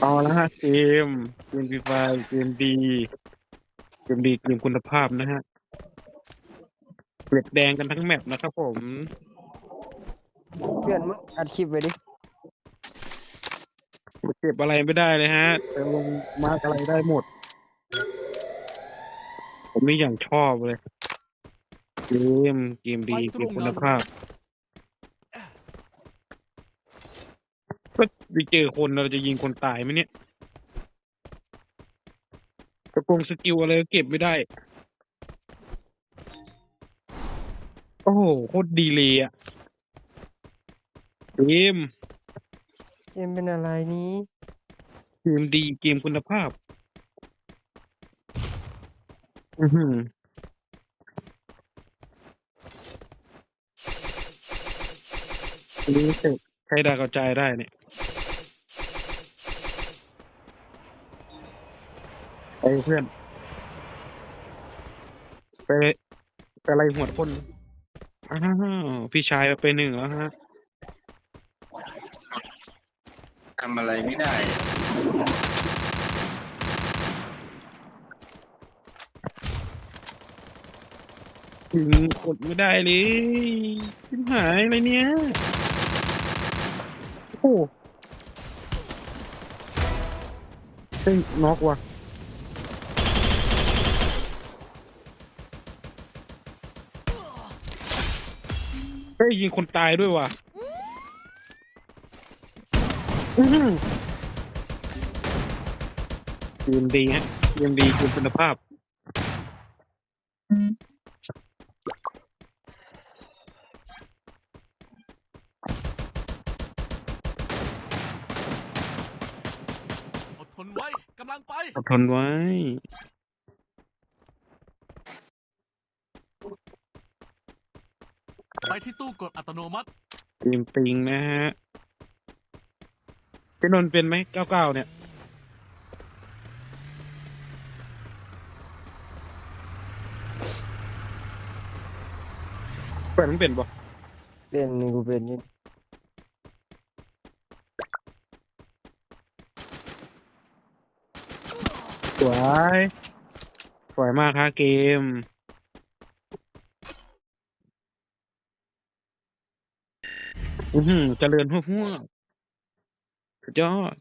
เอาละฮะเกมเกมฟรีไฟเกมดีเกมดีเกมคุณภาพนะฮะเกล็ดแดงกันทั้งแมปนะครับผม เพื่อนมึงอัดคลิปไว้ดิเก็บอะไรไม่ได้เลยฮะแต่ลงมาร์กอะไรได้หมด ผมนี่อย่างชอบเลย เกมเกมดีเกมคุณภาพ ก็ไปเจอคนเราจะยิงคนตายไหมเนี่ยกระโปรงสกิลอะไรก็เก็บไม่ได้ โอ้โหโคตรดีเลยอะเกมเกมเป็นอะไรนี้เกมดีเกมคุณภาพ อือหืออันนี้ใช้ ใช้ดาวกระจายได้เนี่ยไอ้เพื่อน ไปไปอะไรหัวคนอ้าวพี่ชายไปหนึ่งแล้วฮะทำอะไรไม่ได้ถึงกดไม่ได้เลยชิบหายอะไรเนี่ยโอ้เฮ้ยน็อกว่ะเฮ้ยยิงคนตายด้วยว่ะอื้อหือเกมดีฮะเกมดีเกมคุณภาพ นไว้กำลังไป อดทนไว้ ไปที่ตู้กดอัตโนมัติเกมปิงนะฮะพี่นนท์เป็นไหมเก้าเก้าเนี่ยเปิดมันเป็นบ่เป็นนี่กูเป็นนี่ สวย สวยมากฮะเกม อือหือเจริญหัวหัวสุดยอด